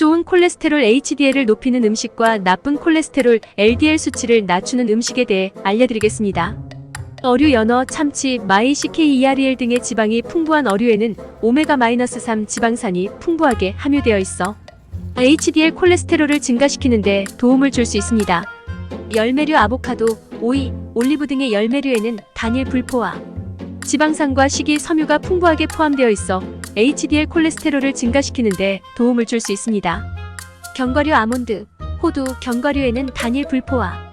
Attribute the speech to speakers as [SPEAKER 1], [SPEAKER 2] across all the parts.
[SPEAKER 1] 좋은 콜레스테롤 HDL을 높이는 음식과 나쁜 콜레스테롤 LDL 수치를 낮추는 음식에 대해 알려드리겠습니다. 어류, 연어, 참치, 마이, CKERL 등의 지방이 풍부한 어류에는 오메가-3 지방산이 풍부하게 함유되어 있어 HDL 콜레스테롤을 증가시키는데 도움을 줄 수 있습니다. 열매류 아보카도, 오이, 올리브 등의 열매류에는 단일 불포화, 지방산과 식이 섬유가 풍부하게 포함되어 있어 HDL 콜레스테롤을 증가시키는데 도움을 줄 수 있습니다. 견과류 아몬드, 호두, 견과류에는 단일 불포화,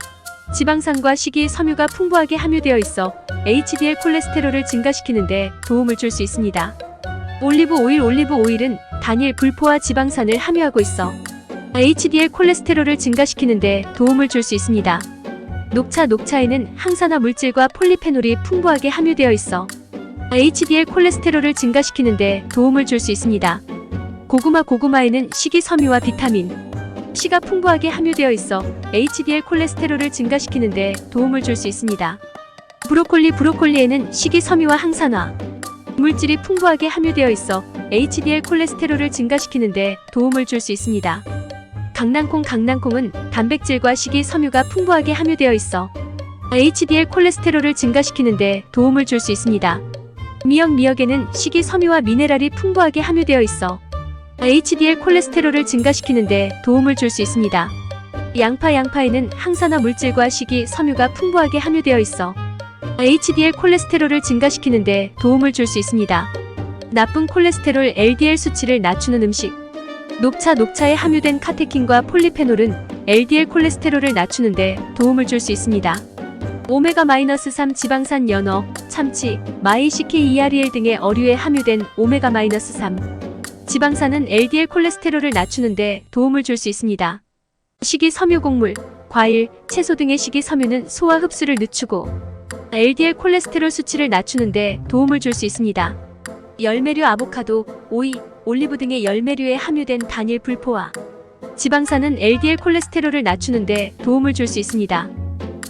[SPEAKER 1] 지방산과 식이 섬유가 풍부하게 함유되어 있어 HDL 콜레스테롤을 증가시키는데 도움을 줄 수 있습니다. 올리브 오일 올리브 오일은 단일 불포화 지방산을 함유하고 있어 HDL 콜레스테롤을 증가시키는데 도움을 줄 수 있습니다. 녹차 녹차에는 항산화 물질과 폴리페놀이 풍부하게 함유되어 있어 HDL 콜레스테롤을 증가시키는데 도움을 줄 수 있습니다. 고구마 고구마에는 식이섬유와 비타민, C가 풍부하게 함유되어 있어 HDL 콜레스테롤을 증가시키는데 도움을 줄 수 있습니다. 브로콜리 브로콜리에는 식이섬유와 항산화, 물질이 풍부하게 함유되어 있어 HDL 콜레스테롤을 증가시키는데 도움을 줄 수 있습니다. 강낭콩 강낭콩은 단백질과 식이섬유가 풍부하게 함유되어 있어 HDL 콜레스테롤을 증가시키는데 도움을 줄 수 있습니다. 미역 미역에는 식이섬유와 미네랄이 풍부하게 함유되어 있어 HDL 콜레스테롤을 증가시키는데 도움을 줄 수 있습니다. 양파 양파에는 항산화 물질과 식이섬유가 풍부하게 함유되어 있어 HDL 콜레스테롤을 증가시키는데 도움을 줄 수 있습니다. 나쁜 콜레스테롤 LDL 수치를 낮추는 음식 녹차 녹차에 함유된 카테킨과 폴리페놀은 LDL 콜레스테롤을 낮추는데 도움을 줄 수 있습니다. 오메가-3 지방산 연어, 참치, 마이 CKERL 등의 어류에 함유된 오메가-3 지방산은 LDL 콜레스테롤을 낮추는데 도움을 줄 수 있습니다. 식이섬유곡물, 과일, 채소 등의 식이섬유는 소화 흡수를 늦추고 LDL 콜레스테롤 수치를 낮추는데 도움을 줄 수 있습니다. 열매류 아보카도, 오이, 올리브 등의 열매류에 함유된 단일 불포화, 지방산은 LDL 콜레스테롤을 낮추는데 도움을 줄 수 있습니다.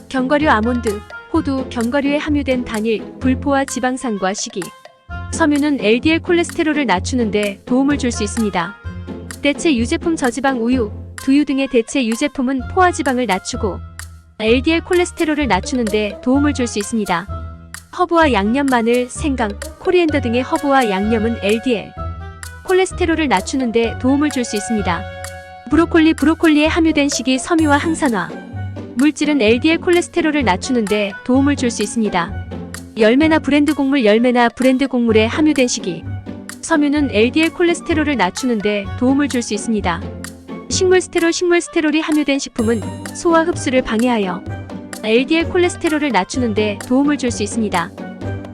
[SPEAKER 1] 견과류 아몬드, 호두, 견과류에 함유된 단일 불포화 지방산과 식이, 섬유는 LDL 콜레스테롤을 낮추는데 도움을 줄 수 있습니다. 대체 유제품 저지방 우유, 두유 등의 대체 유제품은 포화지방을 낮추고 LDL 콜레스테롤을 낮추는데 도움을 줄 수 있습니다. 허브와 양념 마늘, 생강, 코리앤더 등의 허브와 양념은 LDL 콜레스테롤을 낮추는데 도움을 줄 수 있습니다. 브로콜리 브로콜리에 함유된 식이 섬유와 항산화 물질은 LDL 콜레스테롤을 낮추는데 도움을 줄 수 있습니다. 열매나 브랜드 곡물 열매나 브랜드 곡물에 함유된 식이 섬유는 LDL 콜레스테롤을 낮추는데 도움을 줄 수 있습니다. 식물 스테롤 식물 스테롤이 함유된 식품은 소화 흡수를 방해하여 LDL 콜레스테롤을 낮추는데 도움을 줄 수 있습니다.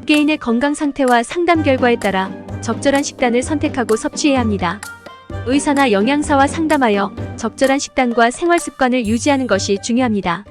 [SPEAKER 1] 개인의 건강 상태와 상담 결과에 따라 적절한 식단을 선택하고 섭취해야 합니다. 의사나 영양사와 상담하여 적절한 식단과 생활 습관을 유지하는 것이 중요합니다.